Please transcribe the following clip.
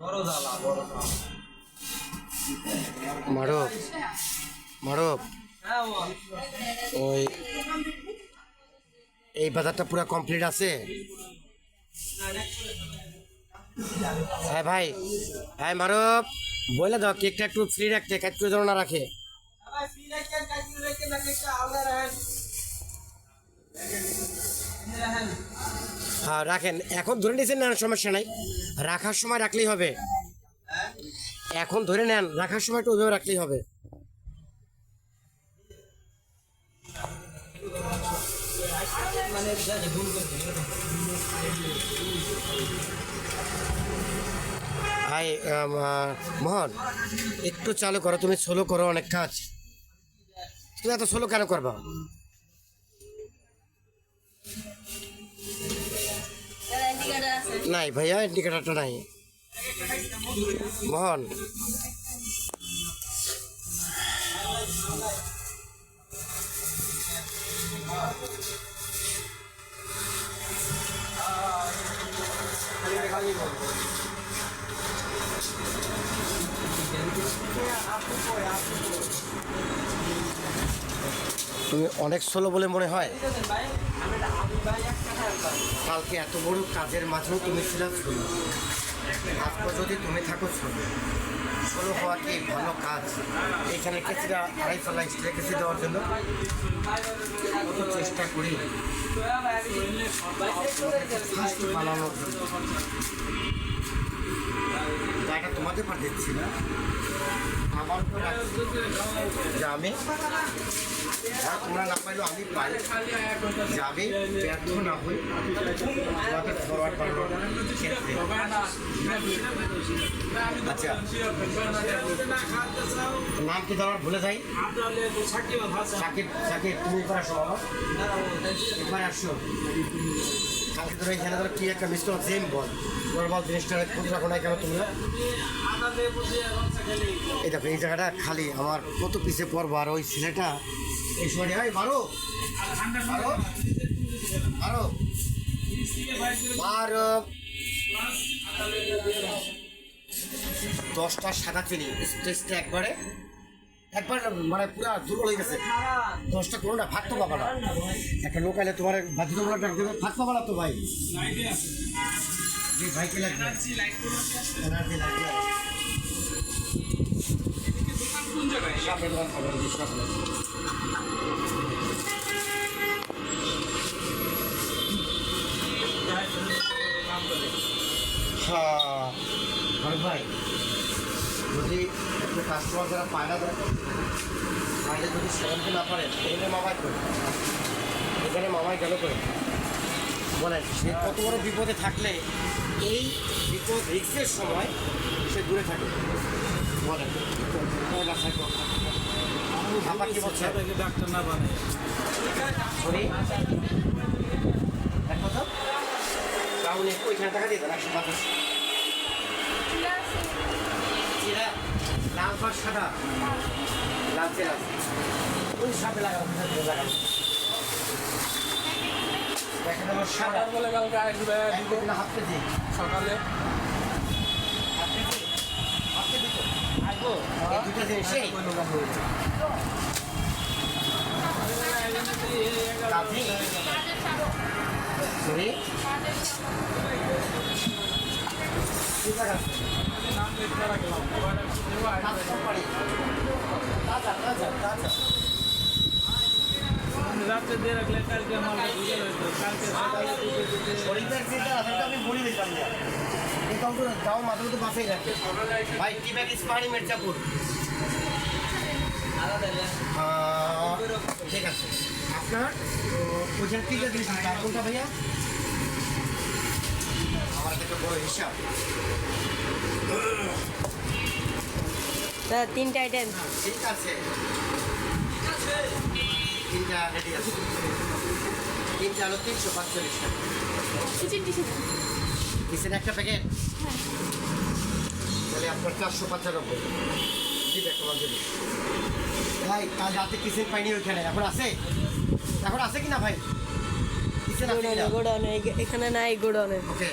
বড় জ্বালা বড় জ্বালা। মারব মারব। হ্যাঁ ওই এই বাজারটা পুরো কমপ্লিট আছে? হ্যাঁ ভাই। হ্যাঁ মারব। বলে দাও কেকটা একটু ফ্রি রাখতে কাজ করে যেন না রাখে। ফিরে হ্যাঁ রাখেন। এখন ধরে নিয়েছেন না সমস্যা নাই। রাখার সময় রাখলেই হবে। এখন ধরে নেন রাখার সময় একটু ওইভাবে রাখলেই হবে। আহ, মোহন একটু চালু করো তুমি সোলো করো অনেক কাজ। তুমি এত সোলো কেন করবা? নাই ভাইয়া ইন্ডিকেটারটা নাই। মোহন তুমি অনেক সোলো বলে মনে হয়? কালকে এত বড় কাজের মাঝেও তুমি ছিলাম ছোলো আজকে যদি তুমি থাকো ছোলো ষোলো হওয়া কি ভালো কাজ। এখানে কেসিটা আড়াই ফেলা স্ট্রে কেসি দেওয়ার জন্য। চেষ্টা করি। জন্য। জায়গা তোমাদের পার দিচ্ছি না। আমার আমি তোমরা না পাইলেও আমি পাই। যাবে ব্যর্থ না হই। তোমাকে ফরওয়ার্ড বানানোর আচ্ছা। নাম কি তোমার ভুলে যাই। সাকিব সাকিব, তুমি আসো। কালকে ধরো কি একটা মিস্টার জেম, বল। তোমার বল, জিনিসটা রাখো না কেন তোমরা এই দেখো, এই জায়গাটা খালি। আমার কত পিছে পড়ব আর ওই ছেলেটা এই সময় হয় বারো বারো বারো বারো দশটা সাদা চিনি, স্টেজটা একবারে, একবার মানে পুরা দুর্বল হয়ে গেছে। দশটা করো না ভাত তো পাবা না। একটা লোক তোমার বাধ্যতামূলক ডাক দেবে ভাত পাবা না তো ভাই। জি ভাই লাগবে। হ্যাঁ। ভাই যদি একটা কাস্টমার যারা পায় না দেয় যদি সেখানকে না পারে, এখানে মামাই করে। এখানে মামাই গেল করে? বলেন সে কত বড় বিপদে থাকলে এই বিপদ রিক্সের সময় সে দূরে থাকে। বলেন। ডাক্তার না সরি? এক কথা? তাহলে ওইখানে টাকা দিয়ে দেন, একশো সাদা। চিরা কোন সাপে লাগাবো কোথায় দেখেন আমার সাদা। বলে কালকে আসবে হাফ কেজি? সকালে হাফ রাত্রে দিয়ে রাখলে কালকে আমার বুঝে রয়েছে কালকে সকালে দুটো দিতে শরীরের যেটা আছে ওটা আমি বলে দিতাম না কিন্তু অন্তত তাও মাথা মতো বাঁচাই রাখে ভাই টি ব্যাগ ইস্পাহানি মির্জাপুর আহ, ঠিক আছে আপনার ওইখানে তিনটা জিনিস আছে আর কোনটা ভাইয়া আমার একটা বড় হিসাব তিনটা আইটেম ঠিক আছে তিনটা রেডি আছে তিনটা হলো তিনশো পাঁচচল্লিশ টাকা কিসের একটা প্যাকেট তাহলে আপনার চারশো পঁচানব্বই। ঠিক আছে তোমার জন্য? ভাই কাল রাতে পাইনি ওইখানে। এখন আছে? এখন আছে কি না ভাই? গোডাউনে গোডাউনে এখানে নাই গোডাউনে। ওকে